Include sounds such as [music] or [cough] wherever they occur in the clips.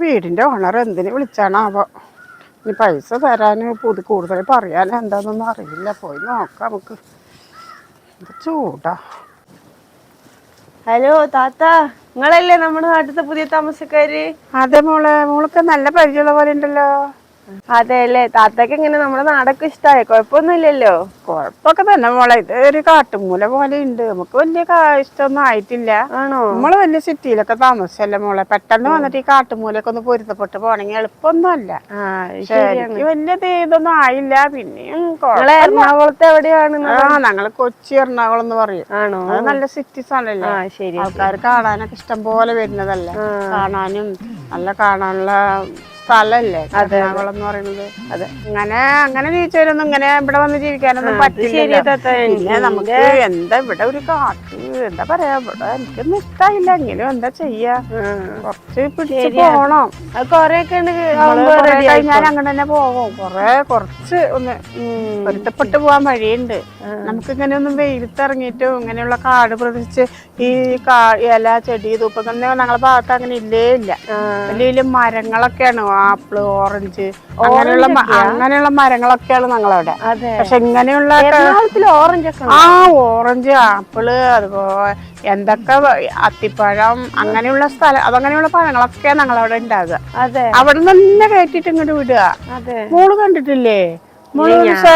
വീടിന്റെ ഓണർ എന്തിനു വിളിച്ചാണാവോ ഇനി പൈസ തരാൻ പുതു കൂടുതൽ പറയാൻ എന്താണെന്നൊന്നും അറിയില്ല. പോയി നോക്കാം നമുക്ക്. ചൂടാ. ഹലോ താത്ത. നിങ്ങളല്ലേ നമ്മുടെ നാട്ടിലത്തെ പുതിയ താമസക്കാര്? അതെ മോളെ മോൾക്ക് നല്ല പരിചയമുള്ള പോലെ ഉണ്ടല്ലോ. അതെ അല്ലേ താത്തക്ക് എങ്ങനെ നമ്മുടെ നാടൊക്കെ ഇഷ്ടമായി കുഴപ്പമൊന്നുമില്ലല്ലോ. കുഴപ്പമൊക്കെ തന്നെ മോളെ. ഇത് ഒരു കാട്ടുമൂല പോലെ ഉണ്ട്. നമുക്ക് വലിയ ഇഷ്ടമൊന്നും ആയിട്ടില്ല. ആണോ? നമ്മൾ വലിയ സിറ്റിയിലൊക്കെ താമസിച്ചല്ലേ മോളെ. പെട്ടെന്ന് വന്നിട്ട് ഈ കാട്ടുമൂലൊക്കെ ഒന്ന് പൊരുത്തപ്പെട്ട് പോണെങ്കിൽ എളുപ്പമൊന്നും അല്ല എനിക്ക് വലിയ ഇതൊന്നും ആയില്ല. പിന്നെയും. എറണാകുളത്ത് എവിടെയാണ് ആ ഞങ്ങൾ കൊച്ചി എറണാകുളം എന്ന് പറയും. ആണോ? അത് നല്ല സിറ്റീസ് സ്ഥലല്ലേ. ആ ശരി ആൾക്കാർ കാണാനൊക്കെ ഇഷ്ടം പോലെ വരുന്നതല്ലേ കാണാനും നല്ല കാണാനുള്ള സ്ഥലല്ലേ? എറണാകുളം എന്ന് പറയുന്നത്. അതെ. അങ്ങനെ അങ്ങനെ ജീവിച്ചവരൊന്നും ഇങ്ങനെ ഇവിടെ വന്ന് ജീവിക്കാനൊന്നും പറ്റില്ല പിന്നെ നമുക്ക് എന്താ ഇവിടെ ഒരു കാട്ട്? എന്താ പറയാ ഇവിടെ എനിക്കൊന്നും ഇഷ്ടായില്ല എങ്കിലും എന്താ ചെയ്യാ? കുറച്ച് പിടിച്ച് പോണം. അത് ഞാൻ കഴിഞ്ഞാൽ അങ്ങനെ തന്നെ പോകും. കൊറേ കുറച്ച് ഒന്ന് പൊരുത്തപ്പെട്ട് പോവാൻ വഴിയുണ്ട്. നമുക്ക് ഇങ്ങനെ ഒന്നും വെയിലത്തിറങ്ങിയിട്ടും ഇങ്ങനെയുള്ള കാട് പ്രദേശിച്ച് ഈ കാ ഇല ചെടി തൂപ്പൊക്കെ ഞങ്ങളെ ഭാഗത്ത് അങ്ങനെ ഇല്ലേ ഇല്ല. വലിയ വലിയ മരങ്ങളൊക്കെയാണ് ആപ്പിൾ ഓറഞ്ച് അങ്ങനെയുള്ള മ- അങ്ങനെയുള്ള മരങ്ങളൊക്കെയാണ് ഞങ്ങളവിടെ. അതെ. പക്ഷെ ഇങ്ങനെയുള്ള എറണാകുളത്തിൽ ഓറഞ്ച് ഒക്കെ ആ ഓറഞ്ച് ആപ്പിൾ അതുപോലെ എന്തൊക്കെ വ- അത്തിപ്പഴം അങ്ങനെയുള്ള സ്ഥലം അതങ്ങനെയുള്ള പഴങ്ങളൊക്കെ ഞങ്ങളവിടെ ഉണ്ടാകുക അതെ. അവിടെ തന്നെ കയറ്റിട്ട് ഇങ്ങോട്ട് വിടുക. അതെ. മോൾ കണ്ടിട്ടില്ലേ?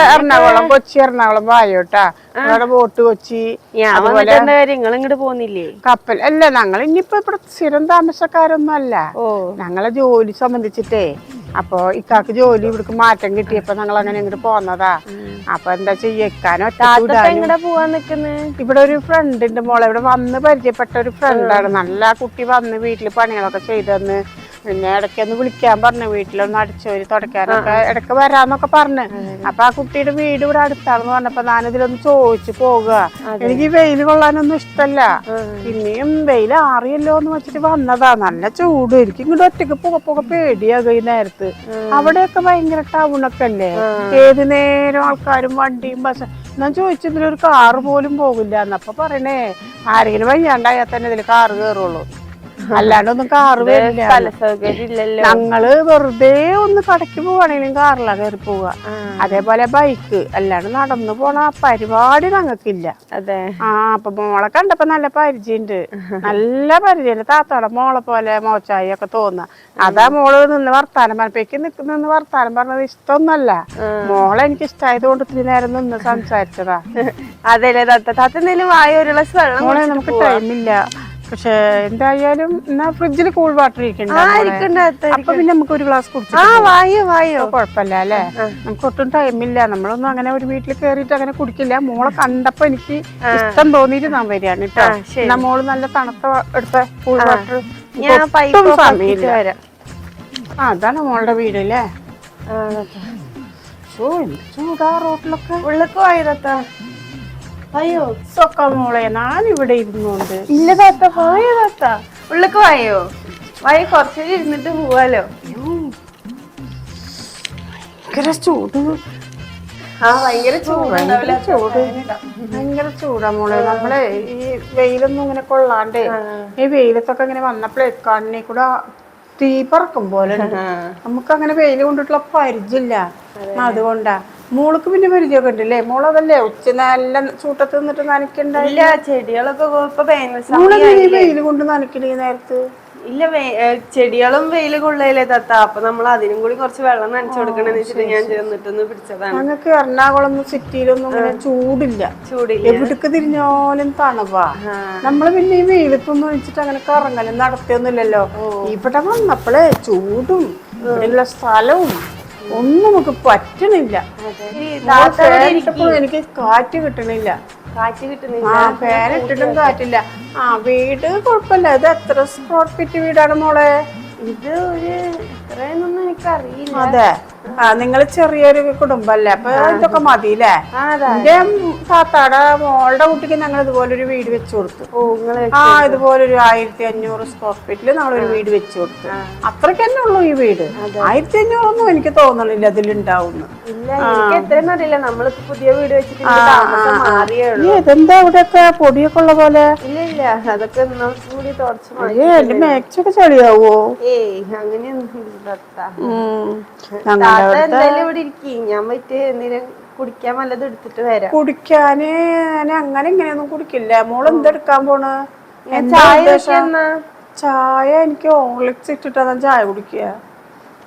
എറണാകുളം കൊച്ചി എറണാകുളം വായോട്ടാ അവിടെ ബോട്ട് കൊച്ചി ഇങ്ങോട്ട് പോകുന്നില്ലേ കപ്പൽ അല്ല ഞങ്ങൾ ഇനിയിപ്പോ ഇവിടെ സ്ഥിരം താമസക്കാരൊന്നും അല്ല ഓ. ഞങ്ങളെ ജോലി സംബന്ധിച്ചിട്ടേ അപ്പൊ ഇക്കാക്ക് ജോലി ഇവിടേക്ക് മാറ്റം കിട്ടിയപ്പോ ഞങ്ങൾ അങ്ങനെ ഇങ്ങോട്ട് പോന്നതാ. അപ്പൊ എന്താ ചെയ്യാനോ ഇവിടെ ഒരു ഫ്രണ്ടിന്റെ മോളെ ഇവിടെ വന്ന് പരിചയപ്പെട്ട ഒരു ഫ്രണ്ടാണ് നല്ല കുട്ടി വന്ന് വീട്ടിൽ പണികളൊക്കെ ചെയ്തു തന്ന് പിന്നെ ഇടയ്ക്ക് ഒന്ന് വിളിക്കാൻ പറഞ്ഞു. വീട്ടിലൊന്ന് അടിച്ചോരി തുടക്കാനൊക്കെ ഇടയ്ക്ക് വരാന്നൊക്കെ പറഞ്ഞു. അപ്പൊ ആ കുട്ടിയുടെ വീട് ഇവിടെ അടുത്താണെന്ന് പറഞ്ഞപ്പോ ഞാനിതിലൊന്ന് ചോദിച്ചു പോകുക എനിക്ക് വെയിൽ കൊള്ളാനൊന്നും ഇഷ്ടല്ല. പിന്നെയും വെയിൽ ആറിയല്ലോ എന്ന് വെച്ചിട്ട് വന്നതാ. നല്ല ചൂട്. എനിക്ക് ഇങ്ങോട്ട് ഒറ്റയ്ക്ക് പുക പുക പേടിയാകും ഈ നേരത്ത്. അവിടെയൊക്കെ ഭയങ്കര ടൗണൊക്കെ അല്ലേ? ഏത് നേരം ആൾക്കാരും വണ്ടിയും ബസ് ഞാൻ ചോദിച്ചു ഇതിലൊരു കാറ് പോലും പോകില്ല. എന്നപ്പൊ പറയണേ ആരെങ്കിലും വയ്യാണ്ടായാൽ തന്നെ ഇതിൽ കാറ് കയറുള്ളൂ അല്ലാണ്ടൊന്നും കാറ് വരില്ല. ഞങ്ങൾ വെറുതെ ഒന്ന് കടയ്ക്ക് പോവാണെങ്കിലും കാറിലാ കയറി പോവുക അതേപോലെ ബൈക്ക്. അല്ലാണ്ട് നടന്നു പോണ പരിപാടി ഞങ്ങൾക്കില്ല. അതെ. ആ അപ്പൊ മോളെ കണ്ടപ്പോ നല്ല പരിചയമുണ്ട്. നല്ല പരിചയം താത്തോടെ മോളെ പോലെ മോച്ചായി ഒക്കെ തോന്നുക അതാ മോൾ നിന്ന് വർത്താനം പറഞ്ഞപ്പേക്ക് നിന്ന് വർത്താനം പറഞ്ഞത് ഇഷ്ടമൊന്നല്ല മോളെ എനിക്ക് ഇഷ്ടമായത് കൊണ്ട് ഇത്തിരി നേരം നിന്ന് സംസാരിച്ചതാ. [laughs] അതെല്ലേ താത്ത താത്ത എന്തെങ്കിലും വായ ഒരു ഗ്ലാസ് വെള്ളം മോളെ നമുക്ക് ടൈമില്ല പക്ഷെ എന്തായാലും എന്നാ ഫ്രിഡ്ജിൽ കൂൾ വാട്ടർ ഇരിക്കണ്ട അപ്പൊ പിന്നെ നമുക്ക് ഒരു ഗ്ലാസ് കുടിച്ചു ആ വായോ വായോ. കുഴപ്പമില്ല അല്ലേ? നമുക്ക് ഒട്ടും ടൈമില്ല നമ്മളൊന്നും അങ്ങനെ ഒരു വീട്ടിൽ കയറിയിട്ട് അങ്ങനെ കുടിക്കില്ല. മോളെ കണ്ടപ്പോ എനിക്ക് ഇഷ്ടം തോന്നിയിട്ട് ഞാൻ വരികയാണ് കേട്ടോ. എന്നാ മോൾ നല്ല തണുത്ത എടുത്ത കൂൾ വാട്ടർ ഞാൻ ആ അതാണ് മോളുടെ വീട് അല്ലേ. ഓ ചൂടാ റോട്ടിലൊക്കെ ഉള്ളക്കോ വായോ വായോ സൊക്ക മോളെ ഞാനിവിടെ ഇവിടെ ഇരുന്നുകൊണ്ട് ഇല്ല താത്ത വായോ താത്ത. ഉള്ളിക്ക് വായോ? വായോ കുറച്ചേരം ഇരുന്നിട്ട് പോവാലോ. ഭയങ്കര ചൂട്. ആ ഭയങ്കര ചൂട് ഭയങ്കര ചൂടാ. മോളെ. നമ്മളെ ഈ വെയിലൊന്നും ഇങ്ങനെ കൊള്ളാണ്ട് ഈ വെയിലത്തൊക്കെ ഇങ്ങനെ വന്നപ്പോഴേ കണ്ണി കൂടെ തീ പറക്കും പോലെ. നമുക്ക് അങ്ങനെ വെയിൽ കൊണ്ടിട്ടുള്ള പരിചയമില്ല. അതുകൊണ്ടാ. മോൾക്ക് പിന്നെ പരിചയമൊക്കെ ഉണ്ടല്ലേ മോളതല്ലേ? ഉച്ച നല്ല ചൂട്ടത്ത് നിന്നിട്ട് നനയ്ക്കണ്ട ഇല്ല ചെടികളൊക്കെ ഇപ്പൊ വെയിൽ കൊണ്ട് നനയ്ക്കണ ഈ നേരത്ത്? ഇല്ല വേ- ഏ, ചെടികളും വെയിൽ കൊള്ളയില്ലേ തത്ത? അപ്പൊ നമ്മൾ അതിനും കൂടി കുറച്ച് വെള്ളം നനച്ചു കൊടുക്കണെന്ന് വെച്ചിട്ട് ഞാൻ ചെന്നിട്ടൊന്ന് പിടിച്ചതാണ്. ഞങ്ങൾക്ക് എറണാകുളം സിറ്റിയിലൊന്നും ഇങ്ങനെ ചൂടില്ല. ചൂടില്ല. എവിടേക്ക് തിരിഞ്ഞാലും തണുപ്പാ. നമ്മൾ പിന്നെ ഈ വെയിലത്തൊന്നും വെച്ചിട്ട് അങ്ങനെ കറങ്ങലും നടത്തിയൊന്നുമില്ലല്ലോ ഇവിടെ വന്നപ്പോഴേ ചൂടും. ഇവിടെയുള്ള സ്ഥലവും. ഒന്നും നമുക്ക് പറ്റണില്ല. എനിക്ക് കാറ്റ് കിട്ടണില്ല. കാറ്റ് കിട്ടുന്നില്ല ആ ഫാൻ ഇട്ടിട്ടും കാറ്റില്ല. ആ വീട് കുഴപ്പമില്ല. ഇത് എത്ര സ്ക്വയർ ഫീറ്റ് വീടാണ് മോളെ? ഇത് ഒരു എത്രയെന്നൊന്നും എനിക്കറിയില്ല. അതെ. ആ നിങ്ങൾ ചെറിയൊരു കുടുംബല്ലേ? അപ്പൊ ഇതൊക്കെ മതി അല്ലേ എന്റെ താത്താടെ മോളുടെ കുട്ടിക്ക് ഞങ്ങൾ ഇതുപോലെ ഒരു വീട് വെച്ചു കൊടുത്തു. ആ ഇതുപോലൊരു ആയിരത്തി അഞ്ഞൂറ് സ്ക്വയർ ഫീറ്റിൽ ഞങ്ങളൊരു വീട് വെച്ചു കൊടുത്തു. അത്രയ്ക്ക് തന്നെ ഉള്ളു ഈ വീട്. ആയിരത്തി അഞ്ഞൂറൊന്നും എനിക്ക് തോന്നണില്ല അതിലുണ്ടാവുന്നു. അറിയില്ല. നമ്മൾ പുതിയ വീട് വെച്ചിട്ട് ഇതെന്താ ഇവിടെയൊക്കെ പൊടിയൊക്കെ ഉള്ള പോലെ? ഇല്ല ഇല്ല. അതൊക്കെ കൂടി തുടച്ചു ചെളിയാവോ? ഏയ് അങ്ങനെയൊന്നും എന്തായാലും ഇവിടെ ഇരിക്കും. ഞാൻ എന്തെങ്കിലും കുടിക്കാൻ വല്ലതും എടുത്തിട്ട് വരാം. കുടിക്കാന് ഞാൻ അങ്ങനെ ഇങ്ങനെയൊന്നും കുടിക്കില്ല. മോൾ എന്തെടുക്കാൻ പോണ്? എന്താ ചായ ഉദ്ദേശം? വെക്കുന്ന ചായ എനിക്ക് ഓർലിക്സ് ഇട്ടിട്ടാ ഞാൻ ചായ കുടിക്കുക.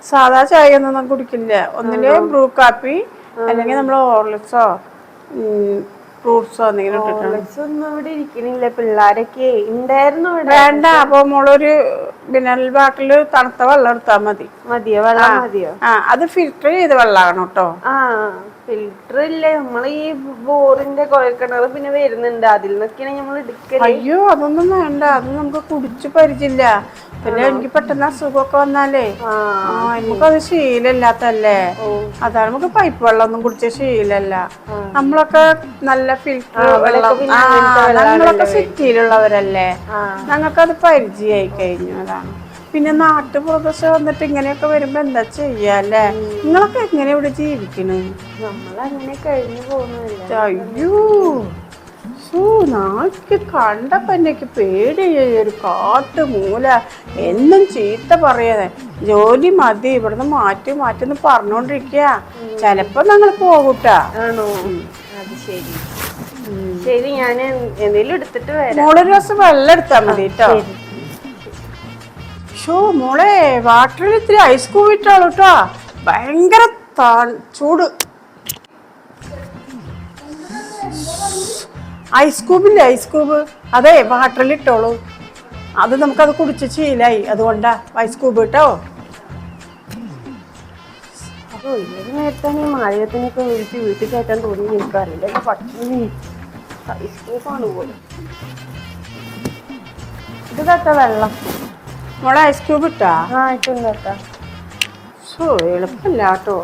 സാധാ ചായ ഒന്നും ഞാൻ കുടിക്കില്ല. ഒന്നിൽ ബ്രൂ കാപ്പി അല്ലെങ്കിൽ നമ്മൾ ഓർലിക്സോ ഫ്രൂട്ട്സോ എന്തെങ്കിലും ഇട്ടിട്ടാണ്? ഒന്നും ഇവിടെ ഇരിക്കണില്ല. പിള്ളാരൊക്കെ ഉണ്ടായിരുന്നു വേണ്ട അപ്പൊ മോളൊരു മിനറൽ ബാട്ടിൽ തണുത്ത വെള്ളം എടുത്താൽ മതി. മതിയോ? വെള്ളം മതിയോ? ആ അത് ഫിൽറ്റർ ചെയ്ത് വെള്ളമാണ് കേട്ടോ. ആ. ഫിൽറ്റർ ഇല്ലേ? നമ്മൾ ഈ ബോറിന്റെ കുഴൽക്കിണർ പിന്നെ വരുന്നുണ്ട്. അതിൽ നിന്നൊക്കെയാണ് നമ്മൾ എടുക്കൽ. അയ്യോ അതൊന്നും വേണ്ട. അത് നമുക്ക് കുടിച്ച് പരിചയമില്ല. പിന്നെ എനിക്ക് പെട്ടെന്ന് അസുഖമൊക്കെ വന്നാലേ. ആ. ശീലമില്ലാത്തല്ലേ അതാണ് നമുക്ക് പൈപ്പ് വെള്ളം ഒന്നും കുടിച്ച ശീലല്ല നമ്മളൊക്കെ നല്ല ഫിൽറ്റർ വെള്ളം. പിന്നെ ആ, സിറ്റിയിലുള്ളവരല്ലേ. ഞങ്ങൾക്കത് പരിചയമായി കഴിഞ്ഞു. അതാണ്. പിന്നെ നാട്ടുപ്രദേശം വന്നിട്ട് ഇങ്ങനെയൊക്കെ വരുമ്പോ എന്താ ചെയ്യാല്ലേ നിങ്ങളൊക്കെ എങ്ങനെ ഇവിടെ ജീവിക്കണ്? നമ്മളങ്ങനെ കഴിഞ്ഞു പോകുന്നില്ല അയ്യോ. നാക്ക് കണ്ടപ്പോ എനിക്ക് പേടിയായി ഒരു കാട്ട് മൂല എന്നും ചീത്ത പറയാതെ ജോലി മതി ഇവിടുന്ന് മാറ്റി മാറ്റി എന്ന് പറഞ്ഞോണ്ടിരിക്കുക ചെലപ്പോ ഞങ്ങൾ പോകൂട്ടാ. ആണോ? അത് ശരി. ശരി ഞാൻ എന്തെങ്കിലും എടുത്തിട്ട് വരാം. മോളൊരു ദിവസം വെള്ളം എടുത്താ മതി കേട്ടോ ഷോ മോളെ വാട്ടറിൽ ഇത്തിരി ഐസ് കൂവിട്ടാളൂ കേട്ടോ. ഭയങ്കര ചൂട്. ഐസ് ക്യൂബില്ലേ ഐസ് ക്യൂബ് അതെ വാട്ടറിൽ ഇട്ടോളൂ. അത് നമുക്കത് കുടിച്ച് ശീലായി. അതുകൊണ്ടാ ഐസ് ക്യൂബ് ഇട്ടോ അപ്പൊ ഏത് നേരത്താണ് ഈ മാലിന്യത്തിനൊക്കെ വിളിച്ച് വീട്ടിൽ കയറ്റാൻ തോന്നി എനിക്കറിയില്ല. ഐസ് കൂബാണ് പോലും. ഇത് കേട്ട വെള്ളം. മോളെ ഐസ് ക്യൂബ് ഇട്ടാ? ആ ഇട്ടുണ്ട് ഷോ എളുപ്പല്ല കേട്ടോ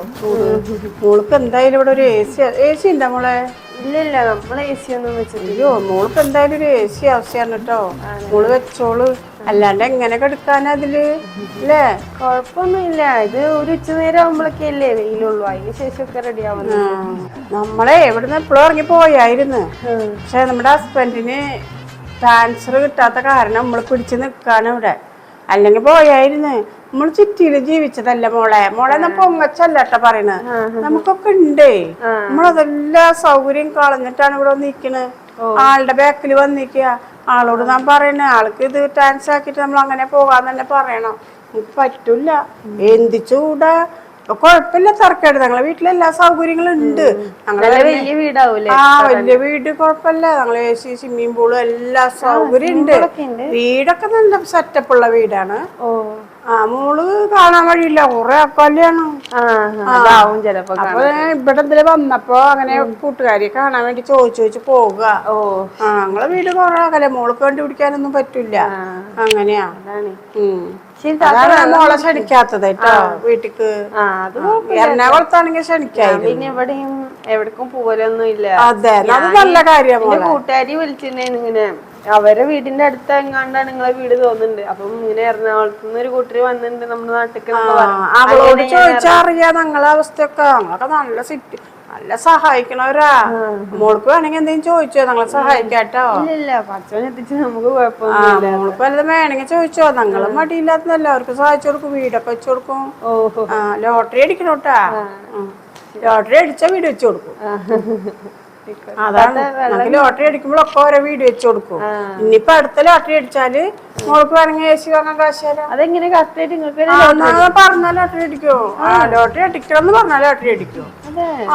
മോൾക്ക് എന്തായാലും ഇവിടെ ഒരു എ സി എ സി ഉണ്ടോ മോളെ? ഇല്ല ഇല്ല നമ്മൾ എ സി ഒന്നും വെച്ചിട്ടില്ല. മോൾക്ക് എന്തായാലും ഒരു എ സി ആവശ്യമാണ് കേട്ടോ. മോൾ വെച്ചോൾ. അല്ലാണ്ട് എങ്ങനെ കെടുക്കാനാ അതിൽ അല്ലേ? കുഴപ്പമൊന്നുമില്ല. ഇത് ഒരു ഉച്ച നേരം ആകുമ്പോഴൊക്കെ അല്ലേ വെയിലുള്ളൂ. അതിന് ശേഷമൊക്കെ റെഡി ആവുന്നു നമ്മളെ എവിടുന്ന് എപ്പോഴും ഇറങ്ങി പോയായിരുന്നു. പക്ഷെ നമ്മുടെ ഹസ്ബൻഡിന് ട്രാൻസ്ഫർ കിട്ടാത്ത കാരണം നമ്മൾ പിടിച്ചു നിൽക്കാണ് ഇവിടെ. അല്ലെങ്കിൽ പോയായിരുന്നു. നമ്മൾ ചുറ്റിയിൽ ജീവിച്ചതല്ല മോളെ? മോളെ നമ്മ പൊങ്ങച്ചല്ല കേട്ടോ പറയണത് നമുക്കൊക്കെ ഉണ്ട്. നമ്മളതെല്ലാ സൗകര്യം കളഞ്ഞിട്ടാണ് ഇവിടെ നിക്കണത് ആളുടെ ബാക്കിൽ വന്നിക്കുക ആളോട് ഞാൻ പറയണ ആൾക്ക് ഇത് ട്രാൻസ്ഫർ ആക്കിയിട്ട് നമ്മൾ അങ്ങനെ പോകാന്ന് തന്നെ പറയണം. പറ്റൂല. എന്ത് ചൂടാ? ഇപ്പൊ കുഴപ്പമില്ല തർക്കമായിട്ട് ഞങ്ങളെ വീട്ടിൽ എല്ലാ സൗകര്യങ്ങളും ഉണ്ട്. ഞങ്ങളെ വലിയ വീടാവൂലേ? ആ വലിയ വീട് കുഴപ്പമില്ല. ഞങ്ങൾ എ സി സ്വിമ്മിംഗ് പൂളും എല്ലാ സൗകര്യം ഉണ്ട്. വീടൊക്കെ നല്ല സെറ്റപ്പ് ഉള്ള വീടാണ്. ഓ. ആ മോൾ കാണാൻ വഴിയില്ല. കുറെ അക്കല്യാണ് അപ്പൊ ഇവിടെ ഇതിൽ വന്നപ്പോ അങ്ങനെ കൂട്ടുകാരിയെ കാണാൻ വേണ്ടി ചോദിച്ചു ചോദിച്ചു പോവുക. ഓ. ആ ഞങ്ങളെ വീട് കുറെ അകലെ മോൾ കണ്ടുപിടിക്കാനൊന്നും പറ്റൂല അങ്ങനെയാ. ഉം. മോളെ ക്ഷണിക്കാത്തത് കേട്ടോ. വീട്ടിക്ക്. ആ അത് എറണാകുളത്താണെങ്കിൽ ക്ഷണിക്കായിരുന്നു. പിന്നെ എവിടെയും എവിടേക്കും പോവലൊന്നും ഇല്ല. അതെ അത് നല്ല കൂട്ടുകാരി വിളിച്ചിട്ടുണ്ടായിരുന്നു ഇങ്ങനെ അവരെ വീടിന്റെ അടുത്ത് എങ്ങാണ്ടാണ് നിങ്ങളെ വീട് തോന്നുന്നുണ്ട്. അപ്പം ഇങ്ങനെ എറണാകുളത്ത് നിന്ന് ഒരു കൂട്ടര് വന്നിട്ടുണ്ട് നമ്മുടെ നാട്ടിലേക്ക് അവളോട് പറഞ്ഞു. അറിയാം ഞങ്ങളെ അവസ്ഥയൊക്കെ. ഞങ്ങളൊക്കെ നല്ല സിറ്റി നല്ല സഹായിക്കണവരാ. മോൾക്ക് വേണമെങ്കിൽ എന്തെങ്കിലും ചോദിച്ചോ ഞങ്ങളെ സഹായിക്കാട്ടോ. മോൾക്ക് വല്ലതും വേണമെങ്കിൽ ചോദിച്ചോ. ഞങ്ങൾ മടിയില്ലാത്തല്ല അവർക്ക് സഹായിച്ചു കൊടുക്കും വീടൊക്കെ വെച്ചു കൊടുക്കും. ലോട്ടറി അടിക്കണോട്ടാ. ലോട്ടറി അടിച്ചാ വീട് വെച്ചു കൊടുക്കും. അതാണ്. ഞങ്ങൾക്ക് ലോട്ടറി അടിക്കുമ്പോഴൊക്കെ ഓരോ വീട് വെച്ചു കൊടുക്കും. ഇനിയിപ്പൊ അടുത്ത ലോട്ടറി അടിച്ചാൽ മോൾക്ക് വേണമെങ്കിൽ സി വാങ്ങാൻ കാശ് അതെങ്ങനെ പറഞ്ഞാൽ നിങ്ങൾക്ക് ലോട്ടറി അടിക്കോ? ആ ലോട്ടറി അടിക്കണം എന്ന് പറഞ്ഞാൽ ലോട്ടറി അടിക്കോ.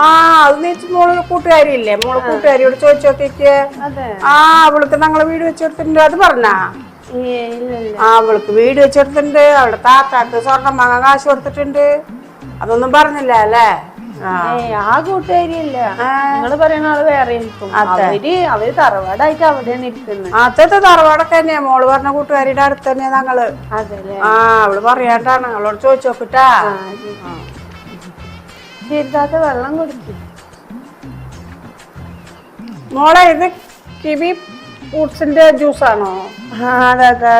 ആ അത് വെച്ച് മോൾ കൂട്ടുകാരില്ലേ മോൾ കൂട്ടുകാരിയോട് ചോദിച്ചു നോക്കിക്കേ. അതെ. ആ അവൾക്ക് ഞങ്ങളെ വീട് വെച്ചെടുത്തിട്ടുണ്ട് അത് പറഞ്ഞാ? ആ അവൾക്ക് വീട് വെച്ചെടുത്തിട്ടുണ്ട് അവളുടെ താത്താക്ക് സ്വർണം വാങ്ങാൻ കാശ് കൊടുത്തിട്ടുണ്ട്. അതൊന്നും പറഞ്ഞില്ല അല്ലേ? ആ. കൂട്ടുകാരിയല്ല നിങ്ങൾ പറയുന്ന ആൾ വേറെ അവർ അവർ തറവാടായിട്ട് അവിടെയാണ് ഇരിക്കുന്നത് ആദ്യത്തെ തറവാടൊക്കെ തന്നെയാ. മോൾ പറഞ്ഞ കൂട്ടുകാരിയുടെ അടുത്ത് തന്നെയാ ഞങ്ങൾ. ആ അവൾ പറയാണ്ടാണ്. അവളോട് ചോദിച്ചു നോക്കിട്ടാ. ശരിതാത്ത വെള്ളം കുടിക്കും? മോളെ ഇത് കിവി ഫ്രൂട്ട്സിന്റെ ജ്യൂസാണോ? അതെ അതെ.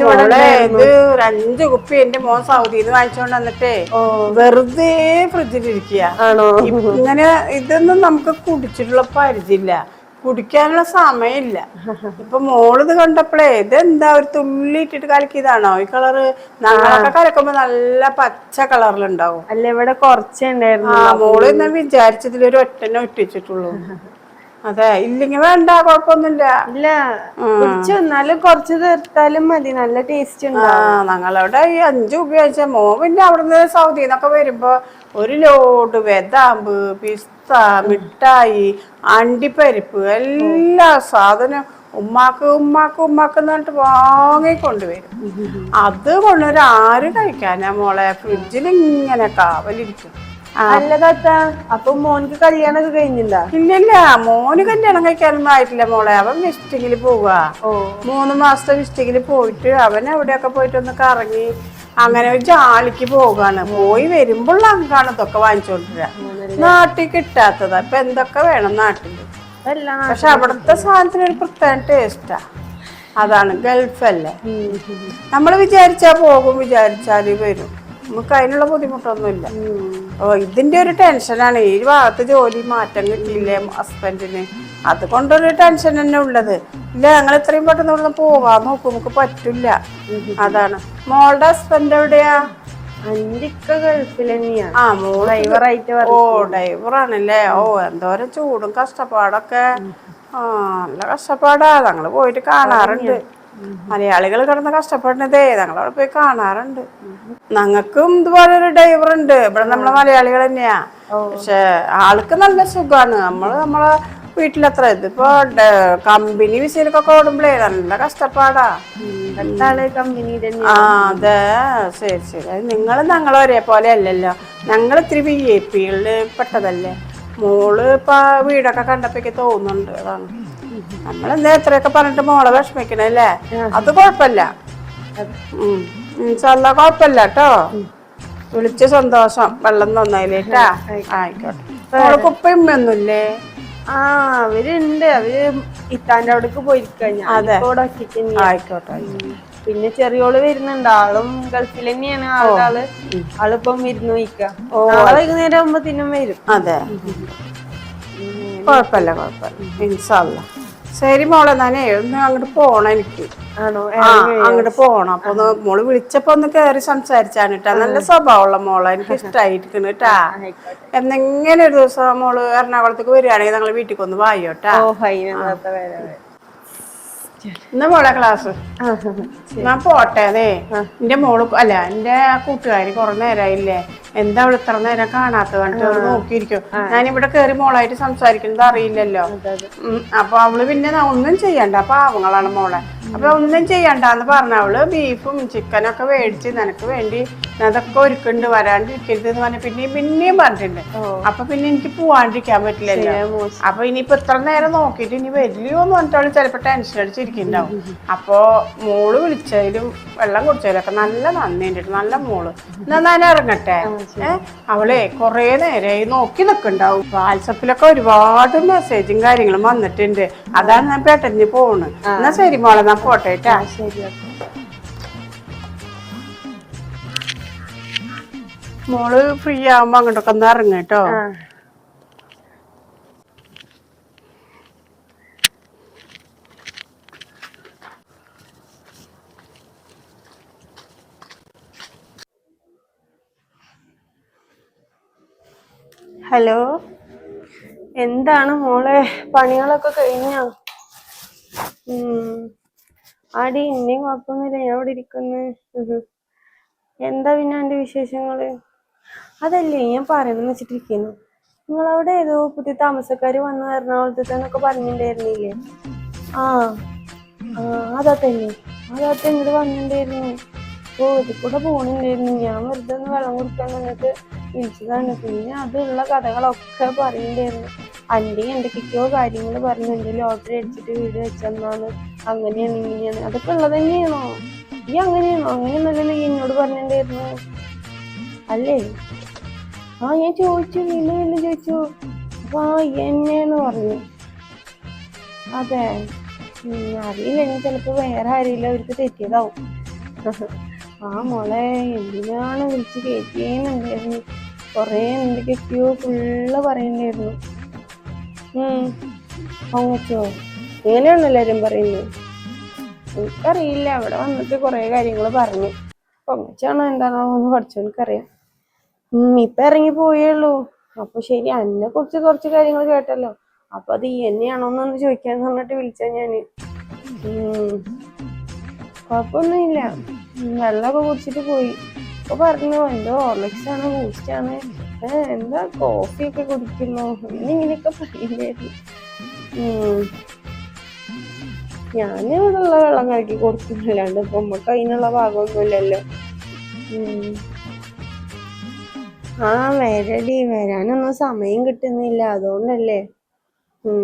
മോളെ ഇത് ഒരു അഞ്ച് കുപ്പി എന്റെ മോൻ സൗദിന്ന് വാങ്ങിച്ചോണ്ട് വന്നിട്ടേ വെറുതെ ഫ്രിഡ്ജിൽ ഇരിക്കുക ആണോ? ഇങ്ങനെ ഇതൊന്നും നമുക്ക് കുടിച്ചിട്ടുള്ള പരിചയമില്ല. കുടിക്കാനുള്ള സമയമില്ല. ഇപ്പൊ മോൾ ഇത് കണ്ടപ്പോഴേ ഇതെന്താ ഒരു തുള്ളി ഇട്ടിട്ട് കലക്കിയതാണോ? ഈ കളറ് ഞങ്ങളൊക്കെ കലക്കുമ്പോ നല്ല പച്ച കളറിലുണ്ടാവും. അല്ല ഇവിടെ കുറച്ചേ ഉണ്ടായിരുന്നു ആ മോൾ എന്നാ വിചാരിച്ചതിൽ ഒരു ഒറ്റനെ ഒട്ടിച്ചിട്ടുള്ളൂ അതെ ഇല്ലെങ്കിൽ വേണ്ട കുഴപ്പമൊന്നുമില്ല. ഇല്ല കുടിച്ചു എന്നാലും കുറച്ച് തീർത്താലും മതി നല്ല ടേസ്റ്റ് ഉണ്ട് ആ ഞങ്ങളവിടെ ഈ അഞ്ച് ഉപയോഗിച്ച മോ പിന്നെ അവിടുന്ന് സൗദിയിൽ നിന്നൊക്കെ വരുമ്പോ ഒരു ലോഡ് വെതാമ്പ് പിസ്ത മിഠായി അണ്ടിപ്പരിപ്പ് എല്ലാ സാധനം ഉമ്മാക്ക് ഉമ്മാക്ക് ഉമ്മാക്ക് എന്ന് പറഞ്ഞിട്ട് വാങ്ങിക്കൊണ്ടുവരും അത് കൊണ്ടുവരും ആര് കഴിക്കാനാ മോളെ? ഫ്രിഡ്ജിൽ ഇങ്ങനെ കാവലിരിക്കും. അല്ല താത്ത അപ്പൊ മോൻക്ക് കല്യാണൊക്കെ കഴിഞ്ഞില്ല? ഇല്ലില്ല മോന് കല്യാണം കഴിക്കാനൊന്നും ആയിട്ടില്ല മോളെ. അവൻ വിസ്റ്റിങ്ങിൽ പോവാ. ഓ. മൂന്ന് മാസത്തെ വിസ്റ്റിങ്ങിൽ പോയിട്ട് അവൻ എവിടെയൊക്കെ പോയിട്ട് ഒന്ന് കറങ്ങി അങ്ങനെ ഒരു ജാലിക്ക് പോകാണ്. പോയി വരുമ്പോൾ അങ്കാണ് ഇതൊക്കെ വാങ്ങിച്ചോണ്ടിരാ. നാട്ടിൽ കിട്ടാത്തതാ. ഇപ്പൊ എന്തൊക്കെ വേണം നാട്ടിൽ പക്ഷെ അവിടുത്തെ സാധനത്തിന് ഒരു പ്രത്യേക ടേസ്റ്റാ. അതാണ് ഗൾഫല്ലേ നമ്മൾ വിചാരിച്ചാ പോകും വിചാരിച്ചാൽ വരും. നമുക്ക് അതിനുള്ള ബുദ്ധിമുട്ടൊന്നുമില്ല. ഓ ഇതിന്റെ ഒരു ടെൻഷനാണ് ഈ ഭാഗത്ത് ജോലി മാറ്റം കിട്ടിയില്ലേ ഹസ്ബൻഡിന് അതുകൊണ്ടൊരു ടെൻഷൻ തന്നെ ഉള്ളത്. ഇല്ല ഞങ്ങൾ ഇത്രയും പെട്ടെന്ന് ഇവിടുന്ന് പോവാൻ നോക്കും. നമുക്ക് പറ്റില്ല. അതാണ്. മോളുടെ ഹസ്ബൻഡ് എവിടെയാ? ആ മോൾ ഡ്രൈവറായിട്ട് ഓ ഡ്രൈവറാണല്ലേ? ഓ എന്തോരം ചൂടും കഷ്ടപ്പാടൊക്കെ. ആ നല്ല കഷ്ടപ്പാടാ. ഞങ്ങൾ പോയിട്ട് കാണാറുണ്ട്. മലയാളികൾ കിടന്ന് കഷ്ടപ്പെടുന്നതേ ഞങ്ങളവിടെ പോയി കാണാറുണ്ട്. ഞങ്ങൾക്കും ഇതുപോലെ ഒരു ഡ്രൈവർ ഉണ്ട്. ഇവിടെ നമ്മളെ മലയാളികൾ തന്നെയാ. പക്ഷെ ആൾക്ക് നല്ല സുഖാണ്. നമ്മൾ നമ്മളെ വീട്ടിലത്ര ഇതിപ്പോ കമ്പനി വിസയിലൊക്കെ ഓടുമ്പോഴേ നല്ല കഷ്ടപ്പാടാ. ആ അതെ. ശരി ശരി. നിങ്ങൾ ഞങ്ങൾ ഒരേപോലെ അല്ലല്ലോ. ഞങ്ങൾ ഇത്തിരി വി എ പികളിൽ പെട്ടതല്ലേ. മോൾ ഇപ്പൊ വീടൊക്കെ കണ്ടപ്പോഴേക്ക് തോന്നുന്നുണ്ട്. അതാണ്. നമ്മൾ എന്താ എത്രയൊക്കെ പറഞ്ഞിട്ട് മോളെ വിഷമിക്കണല്ലേ? അത് കുഴപ്പമില്ല. ഇൻഷാല്ലാ കുഴപ്പമില്ല കേട്ടോ. വിളിച്ച സന്തോഷം. വെള്ളം തന്നതിലേട്ടാ ആയിക്കോട്ടെ. മോൾ കുപ്പയമ്മയൊന്നുമില്ലേ ആ അവരുണ്ട്. അവർ ഇത്താന്റെ അവിടേക്ക് പോയിരിക്ക. ഞാൻ ഇവിടെ ആയിക്കോട്ടെ. പിന്നെ ചെറിയോൾ വരുന്നുണ്ട്. ആളും ഗൾഫിൽ തന്നെയാണ്. ആളുടെ ആൾ. ആളിപ്പം വിരുന്ന് പോയിക്ക. നാളെ വൈകുന്നേരം ആകുമ്പോ തിന്നും വരും. അതെ. കുഴപ്പമില്ല കുഴപ്പമില്ല. ഇൻഷാല്ല ശരി മോളെ ഞാനേ ഒന്ന് അങ്ങോട്ട് പോണം എനിക്ക്. അങ്ങോട്ട് പോണം. അപ്പൊ ഒന്ന് മോൾ വിളിച്ചപ്പോ ഒന്ന് കേറി സംസാരിച്ചാണ് കേട്ടാ നല്ല സ്വഭാവമുള്ള മോളെ. എനിക്ക് ഇഷ്ടായിരിക്കുന്നു കേട്ടാ എന്നെങ്ങനെ ഒരു ദിവസം മോൾ എറണാകുളത്തേക്ക് വരികയാണെങ്കിൽ ഞങ്ങൾ വീട്ടിൽ ഒന്ന് വായോട്ടാ ഹൈനത്തെ മോളെ ക്ലാസ് ഞാൻ പോട്ടെ അതെ. എന്റെ മോൾ അല്ല എന്റെ കൂട്ടുകാരി കുറെ നേരമായില്ലേ എന്താ അവൾ ഇത്ര നേരം കാണാത്തത് കണ്ടിട്ട് അവൾ നോക്കിയിരിക്കും. ഞാനിവിടെ കേറി മോളായിട്ട് സംസാരിക്കുന്നത് അറിയില്ലല്ലോ. അപ്പൊ അവൾ പിന്നെ ഒന്നും ചെയ്യണ്ട. പാവങ്ങളാണ് മോളെ. അപ്പൊ ഒന്നും ചെയ്യണ്ടെന്ന് പറഞ്ഞ അവൾ ബീഫും ചിക്കനൊക്കെ മേടിച്ച് നിനക്ക് വേണ്ടി അതൊക്കെ ഒരുക്കുണ്ട് വരാണ്ടിരിക്കരുത് എന്ന് പറഞ്ഞ പിന്നെയും പിന്നെയും പറഞ്ഞിട്ടുണ്ട്. അപ്പൊ പിന്നെ എനിക്ക് പോവാണ്ടിരിക്കാൻ പറ്റില്ല അപ്പൊ ഇനിയിപ്പോ ഇത്ര നേരം നോക്കിയിട്ട് ഇനി വരില്ലയോ എന്ന് പറഞ്ഞിട്ട് അവൾ ചിലപ്പോ ടെൻഷൻ അടിച്ചിരിക്കുന്നുണ്ടാവും. അപ്പൊ മോൾ വിളിച്ചതിലും വെള്ളം കുടിച്ചതിലും ഒക്കെ നല്ല നന്ദിയുണ്ട് ട്ടോ. നല്ല മോൾ. എന്നാ ഞാൻ ഇറങ്ങട്ടെ? അവളെ കൊറേ നേരമായി നോക്കി നിൽക്കുന്നുണ്ടാവും വാട്സപ്പിലൊക്കെ ഒരുപാട് മെസ്സേജും കാര്യങ്ങളും വന്നിട്ടുണ്ട്. അതാണ് ഞാൻ പെട്ടെന്ന് പോണ്. എന്നാ ശരി മോളെ പോട്ടെ. ശരി മോൾ ഫ്രീ ആവുമ്പോ അങ്ങോട്ടൊക്കെ ഒന്ന് ഇറങ്ങ കേട്ടോ ഹലോ? എന്താണ് മോളെ? പണികളൊക്കെ കഴിഞ്ഞോ? ആടി എന്നെയും കുഴപ്പമൊന്നുമില്ല. ഞാൻ ഇവിടെ ഇരിക്കുന്നു. എന്താ പിന്നെ എന്റെ വിശേഷങ്ങൾ? അതല്ലേ ഞാൻ പറയണമെന്ന് വെച്ചിട്ടിരിക്കുന്നു. നിങ്ങളവിടെ ഏതോ പുതിയ താമസക്കാര് വന്നു എറണാകുളത്തേന്നൊക്കെ പറഞ്ഞിട്ടുണ്ടായിരുന്നില്ലേ? ആ ആ അതാ തന്നെ അതാ എന്നോട് വന്നിട്ടുണ്ടായിരുന്നു. ഓ ഇതിൽ കൂടെ പോണിണ്ടായിരുന്നു. ഞാൻ വെറുതെ ഒന്ന് വെള്ളം കുടിക്കാൻ വന്നിട്ട് വിളിച്ചതാണ്. പിന്നെ അതുള്ള കഥകളൊക്കെ പറയുന്നുണ്ടായിരുന്നു. അന്റെ എന്തൊക്കെയോ കാര്യങ്ങൾ പറഞ്ഞു എന്റെ ലോട്ടറി അടിച്ചിട്ട് വീട് വെച്ചെന്നാണ്. അങ്ങനെയാണ് ഇങ്ങനെയാണ്. അതൊക്കെ ഉള്ളത് തന്നെയാണോ? ഈ അങ്ങനെയാണോ? അങ്ങനെയൊന്നല്ലല്ലോ ഈ എന്നോട് പറഞ്ഞിട്ടുണ്ടായിരുന്നു അല്ലേ? ആ ഞാൻ ചോദിച്ചു വീണ്ടും വീണ്ടും ചോദിച്ചു ആ എന്നെന്ന് പറഞ്ഞു. അതെ. അറിയില്ല ഇനി ചിലപ്പോ വേറെ ആരെങ്കിലും അവർക്ക് തെറ്റിയതാവും. ആ മോളെ എന്തിനാണ് വിളിച്ച് കയറ്റിയേന്നുണ്ടായിരുന്നു കൊറേ എന്തൊക്കെയൊക്കെയോ ഫുള്ള് പറയണ്ടായിരുന്നു ഇങ്ങനെയാണോ എല്ലാരും പറയുന്നത്? എനിക്കറിയില്ല. അവിടെ വന്നിട്ട് കുറെ കാര്യങ്ങൾ പറഞ്ഞു. പൊങ്ങച്ചാണോ എന്താണോ എന്ന് പഠിച്ചു എനിക്കറിയാം. ഉം ഇപ്പൊ ഇറങ്ങി പോയുള്ളൂ അപ്പൊ ശരി എന്നെ കുറിച്ച് കുറച്ച് കാര്യങ്ങൾ കേട്ടല്ലോ. അപ്പൊ അത് എന്നെയാണോന്നൊന്ന് ചോദിക്കാൻ പറഞ്ഞിട്ട് വിളിച്ച ഞാൻ. കുഴപ്പമൊന്നുമില്ല. വെള്ളമൊക്കെ കുടിച്ചിട്ട് പോയി. അപ്പൊ പറഞ്ഞു എന്തോ ഹോർലിക്സ് ആണ് ആണ് എന്താ കോഫിയൊക്കെ കുടിക്കുന്നു? പറയുന്നായിരുന്നു ഉം. ഞാൻ ഇവിടെ ഉള്ള വെള്ളം കലക്കി കൊടുക്കുന്നില്ലാണ്ട് ഇപ്പൊ നമുക്ക് അതിനുള്ള ഭാഗമൊന്നുമില്ലല്ലോ. ആ വരടി വരാനൊന്നും സമയം കിട്ടുന്നില്ല. അതുകൊണ്ടല്ലേ.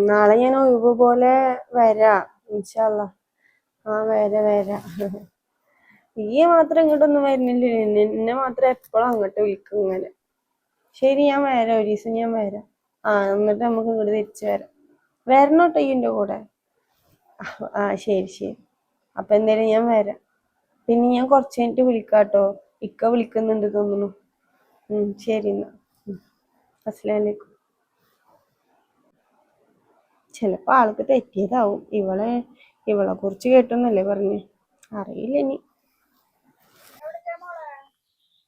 നാളെ ഞാൻ ഒഴിവ് പോലെ വരാ. ഇൻഷാല്ല ആ വര വരാ. ഈ മാത്രം ഇങ്ങോട്ടൊന്നും വരുന്നില്ല എന്നെ മാത്രം എപ്പോഴും അങ്ങോട്ട് വിളിക്കും ഇങ്ങനെ. ശരി ഞാൻ വരാം. ഒരു ദിവസം ഞാൻ വരാം. ആ എന്നിട്ട് നമുക്ക് ഇങ്ങോട്ട് തിരിച്ചു വരാം. വരണോട്ടോ എന്റെ കൂടെ? ആ ശരി ശരി. അപ്പം എന്തായാലും ഞാൻ വരാം. പിന്നെ ഞാൻ കുറച്ച് കഴിഞ്ഞിട്ട് വിളിക്കാം കേട്ടോ ഇക്ക വിളിക്കുന്നുണ്ട് തോന്നുന്നു. ശരി എന്നാ. അസ്സലാമലൈക്കും ചിലപ്പോൾ ആൾക്ക് തെറ്റിയതാവും. ഇവളെ ഇവളെ കുറിച്ച് കേട്ടെന്നല്ലേ പറഞ്ഞു? അറിയില്ല ഇനി.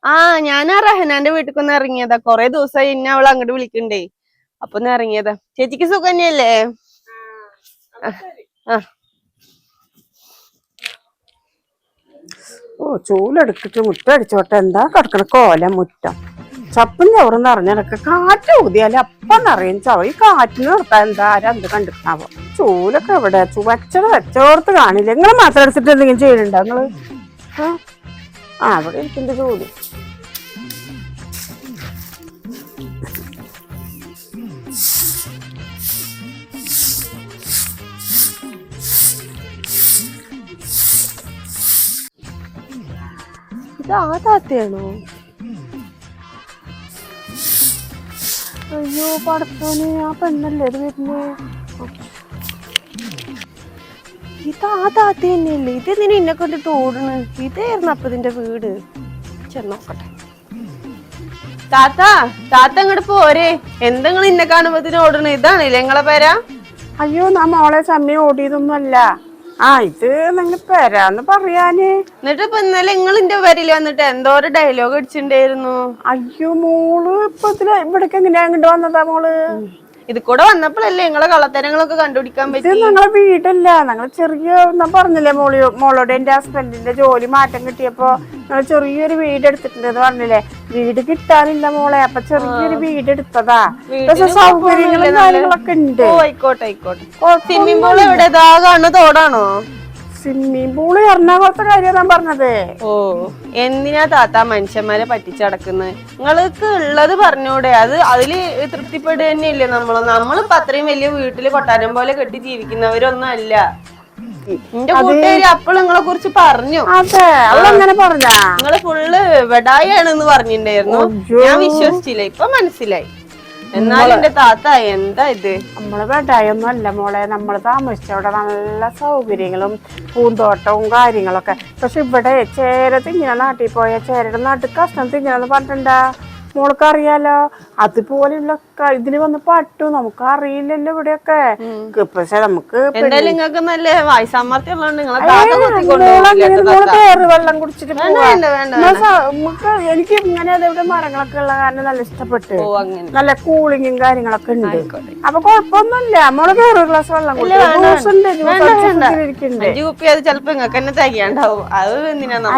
ആ ഞാൻ ആ റഹനാന്റെ വീട്ടിൽ ഒന്ന് ഇറങ്ങിയതാ. കൊറേ ദിവസമായി ഇന്നെ അവൾ അങ്ങോട്ട് വിളിക്കണ്ടേ. അപ്പൊ ഒന്ന് ഇറങ്ങിയതാ. ചേച്ചിക്ക് സുഖം തന്നെയല്ലേ ആ ഓ ചൂലെടുത്തിട്ട് മുറ്റടിച്ചോട്ടെ എന്താ കിടക്കണ കോല മുറ്റം ചപ്പും ചവറും നിറഞ്ഞിടക്ക് കാറ്റ് ഊതിയാലേ അപ്പം നിറയും. ചവ ഈ കാറ്റിന് നിർത്താൻ എന്താ ആരാ എന്ത് കണ്ടിട്ടാവോ? ചൂലൊക്കെ എവിടെ? ചുവച്ചത് വെച്ചോർത്ത് കാണില്ല? നിങ്ങൾ മാത്രം എടുത്തിട്ട് എന്തെങ്കിലും ചെയ്യുന്നുണ്ടോ നിങ്ങൾ? ആ? ആ അവിടെ ഇരിക്കുന്ന ജോലി ഇത് ആ താത്തയാണോ അയ്യോ പടത്തോന് ആ പെണ്ണല്ലേ ഇത് വരുന്നേ? ഇത് ആ താത്ത തന്നെയല്ലേ ഇത് എന്തിനാ എന്നെ കൊണ്ടിട്ട് ഓടണ്? ഇതായിരുന്നു അപ്പൊ ഇതിന്റെ വീട്. ചെന്നോക്കട്ടെ താത്ത താത്ത അങ്ങോട്ട് പോരെ. എന്തെങ്കിലും ഇന്നെ കാണുമ്പത്തിന് ഓടണ്? ഇതാണല്ലേ നിങ്ങളെ പേരാ? അയ്യോ നാ മോളെ സമയം ഓടിയതൊന്നും അല്ല ആ ഇത് നിങ്ങൾ തരാന്ന് പറയാന്. എന്നിട്ട് ഇപ്പൊ ഇന്നലെ നിങ്ങൾ ഇന്റെ പേരിൽ വന്നിട്ട് എന്തോ ഒരു ഡയലോഗ് അടിച്ചിട്ടുണ്ടായിരുന്നു അയ്യോ മോൾ ഇപ്പൊ ഇതിൽ ഇവിടേക്ക് എങ്ങനെയാ അങ്ങോട്ട് വന്നതാ മോൾ? ഇത് കൂടെ വന്നപ്പോഴല്ലേ നിങ്ങളെ കള്ളത്തരങ്ങളൊക്കെ കണ്ടുപിടിക്കാൻ ഇത് പറ്റി? ഞങ്ങളെ വീടല്ല. ഞങ്ങൾ ചെറിയ ഞാൻ പറഞ്ഞില്ലേ മോളി മോളോട് എന്റെ ഹസ്ബൻഡിന്റെ ജോലി മാറ്റം കിട്ടിയപ്പോ ഞങ്ങൾ ചെറിയൊരു വീട് എടുത്തിട്ടുണ്ടെന്ന് പറഞ്ഞില്ലേ? വീട് കിട്ടാനില്ല മോളെ. അപ്പൊ ചെറിയൊരു വീട് എടുത്തതാ. പക്ഷെ സൗകര്യങ്ങളും കാര്യങ്ങളൊക്കെ ഉണ്ട്. ഓ ആയിക്കോട്ടെ ആയിക്കോട്ടെ. സ്വിമ്മിംഗ് പൂൾ എവിടെ ഇതാ കാണുന്ന തോടാണോ? സ്വിമ്മിംഗ് പൂൾ എറണാകുളത്തെ കാര്യം ഞാൻ പറഞ്ഞത്. ഓ എന്തിനാ താത്ത മനുഷ്യന്മാരെ പറ്റിച്ചടക്കുന്നത് നിങ്ങൾക്ക് ഉള്ളത് പറഞ്ഞൂടെ അത് അതിൽ തൃപ്തിപ്പെടുക തന്നെയല്ലേ നമ്മൾ? നമ്മളിപ്പോ അത്രയും വലിയ വീട്ടിൽ കൊട്ടാരം പോലെ കെട്ടി ജീവിക്കുന്നവരൊന്നും അല്ല എന്റെ കൂട്ടുകാരി അപ്പോൾ നിങ്ങളെ കുറിച്ച് പറഞ്ഞു. അതെ അവളങ്ങനെ പറഞ്ഞാ നിങ്ങൾ ഫുള്ള് വെടായാണെന്ന് പറഞ്ഞിട്ടുണ്ടായിരുന്നു ഞാൻ വിശ്വസിച്ചില്ല ഇപ്പൊ മനസ്സിലായി. എന്നാലും എന്റെ താത്ത എന്താ ഇത്? നമ്മളെ ബെഡായൊന്നും അല്ല മോളെ. നമ്മൾ താമസിച്ചവിടെ നല്ല സൗകര്യങ്ങളും പൂന്തോട്ടവും കാര്യങ്ങളൊക്കെ. പക്ഷെ ഇവിടെ ചേര തിങ്ങനെ നാട്ടിൽ പോയ ചേരയുടെ നാട്ടിൽ കഷ്ണം തിങ്ങനെന്ന് പറഞ്ഞിട്ടുണ്ടാ? മോൾക്ക് അറിയാലോ അതുപോലെയുള്ള ഇതിന് വന്ന് പട്ടു നമുക്ക് അറിയില്ലല്ലോ ഇവിടെയൊക്കെ പക്ഷെ നമുക്ക് എന്തായാലും നിങ്ങൾക്ക് നല്ല വെള്ളം കുടിച്ചിട്ട് നമുക്ക് എനിക്ക് ഇങ്ങനെ അതെവിടെ മരങ്ങളൊക്കെ ഉള്ള കാരണം നല്ല ഇഷ്ടപ്പെട്ട് നല്ല കൂളിങ്ങും കാര്യങ്ങളൊക്കെ ഉണ്ട്. അപ്പൊ കുഴപ്പമൊന്നുമില്ല. നമ്മൾ വേറെ ഒരു ഗ്ലാസ് വെള്ളം കുടിക്കുന്നുണ്ട്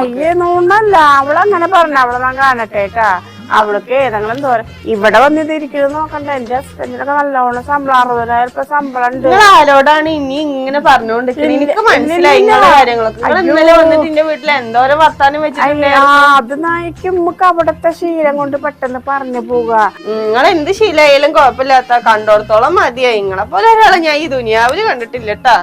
അയ്യേ നോണ്ടല്ല അവളങ്ങനെ പറഞ്ഞു അവളെ ഞാൻ കാണട്ടെ കേട്ടാ. അവൾക്ക് ഏതെങ്കിലും തോരം ഇവിടെ വന്നിത് ഇരിക്കുന്നത് നോക്കണ്ട. എന്റെ ഹസ്ബൻഡിനൊക്കെ നല്ലോണം ശമ്പളം അറുപതിനായിരം രൂപ ശമ്പളം ഉണ്ട് നിങ്ങൾ ആരോടാണ് ഇനി ഇങ്ങനെ പറഞ്ഞുകൊണ്ടിരിക്കുന്നത് എനിക്ക് മനസ്സിലായി കാര്യങ്ങളൊക്കെ. നിങ്ങൾ ഇന്നലെ വന്നിട്ട് എന്റെ വീട്ടിൽ എന്തോരം വർത്താനം വെച്ചിട്ടുണ്ട് അത് നായിക്ക് നമുക്ക് അവിടത്തെ ശീലം കൊണ്ട് പെട്ടെന്ന് പറഞ്ഞു പോവുക. നിങ്ങൾ എന്ത് ശീലമായാലും കുഴപ്പമില്ലാത്ത കണ്ടോടത്തോളം മതിയായി. നിങ്ങളെ പോലെ ഒരാളെ ഞാൻ ഈ ദുനിയാവിൽ കണ്ടിട്ടില്ല ട്ടാ.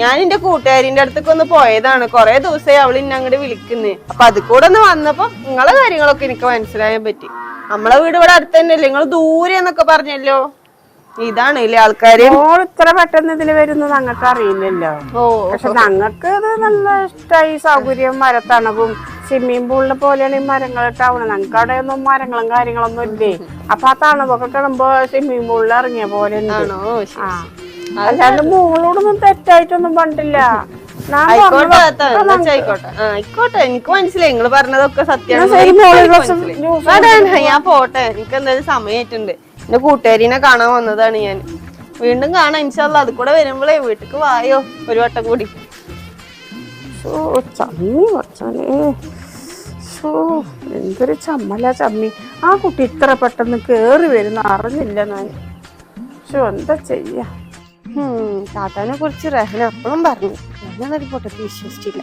ഞാൻ എന്റെ കൂട്ടുകാരിന്റെ അടുത്തേക്ക് ഒന്ന് പോയതാണ്. കൊറേ ദിവസമായി അവൾ ഇന്നെ അങ്ങോട്ട് വിളിക്കുന്നേ. അപ്പൊ അത് കൂടെ ഒന്ന് വന്നപ്പോ നിങ്ങളെ കാര്യങ്ങളൊക്കെ എനിക്ക് മനസ്സിലായാൻ പറ്റി. നമ്മളെ വീട് ഇവിടെ അടുത്ത് തന്നെയല്ലേ? നിങ്ങൾ ദൂരെ എന്നൊക്കെ പറഞ്ഞല്ലോ? ഇതാണ് ഇല്ലേ ആൾക്കാര്? ഇത്ര പെട്ടെന്ന് ഇതിൽ വരുന്നത് ഞങ്ങൾക്ക് അറിയില്ലല്ലോ. പക്ഷെ ഞങ്ങൾക്ക് നല്ല ഇഷ്ടമായി സൗകര്യം മരത്തണവും സ്വിമ്മിംഗ് പൂളിനെ പോലെയാണ് ഈ മരങ്ങൾ ടൗണ് ഞങ്ങൾക്ക് അവിടെ ഒന്നും മരങ്ങളും കാര്യങ്ങളൊന്നും ഇല്ലേ? അപ്പൊ ആ തണവൊക്കെ കിടുമ്പോ സ്വിമ്മിംഗ് പൂളിൽ ഇറങ്ങിയ പോലെ ഉണ്ട്. ആ. അല്ലാണ്ട് മോളോടൊന്നും തെറ്റായിട്ടൊന്നും പണ്ടില്ല ആയിക്കോട്ടെ എനിക്ക് മനസ്സിലായി. നിങ്ങൾ പറഞ്ഞതൊക്കെ സത്യമാണ് ഞാൻ പോട്ടെ. എനിക്ക് എന്തായാലും സമയമായിട്ടുണ്ട് എന്റെ കൂട്ടുകാരിനെ കാണാൻ വന്നതാണ് ഞാൻ. വീണ്ടും കാണാം ഇൻഷാല്ല. അത് കൂടെ വരുമ്പോഴേ വീട്ടിക്ക് വായോ. ഒരു വട്ടം കൂടി. എന്തൊരു ചമ്മല ചമ്മി. ആ കുട്ടി ഇത്ര പെട്ടെന്ന് കേറി വരുന്ന അറിഞ്ഞില്ല ഞാൻ. ഷോ എന്താ ചെയ്യാ? താത്താനെ കുറിച്ച് റഹന അപ്പോഴും പറഞ്ഞു. ഞാനത് പൊട്ടത്തിൽ വിശ്വസിച്ചില്ല.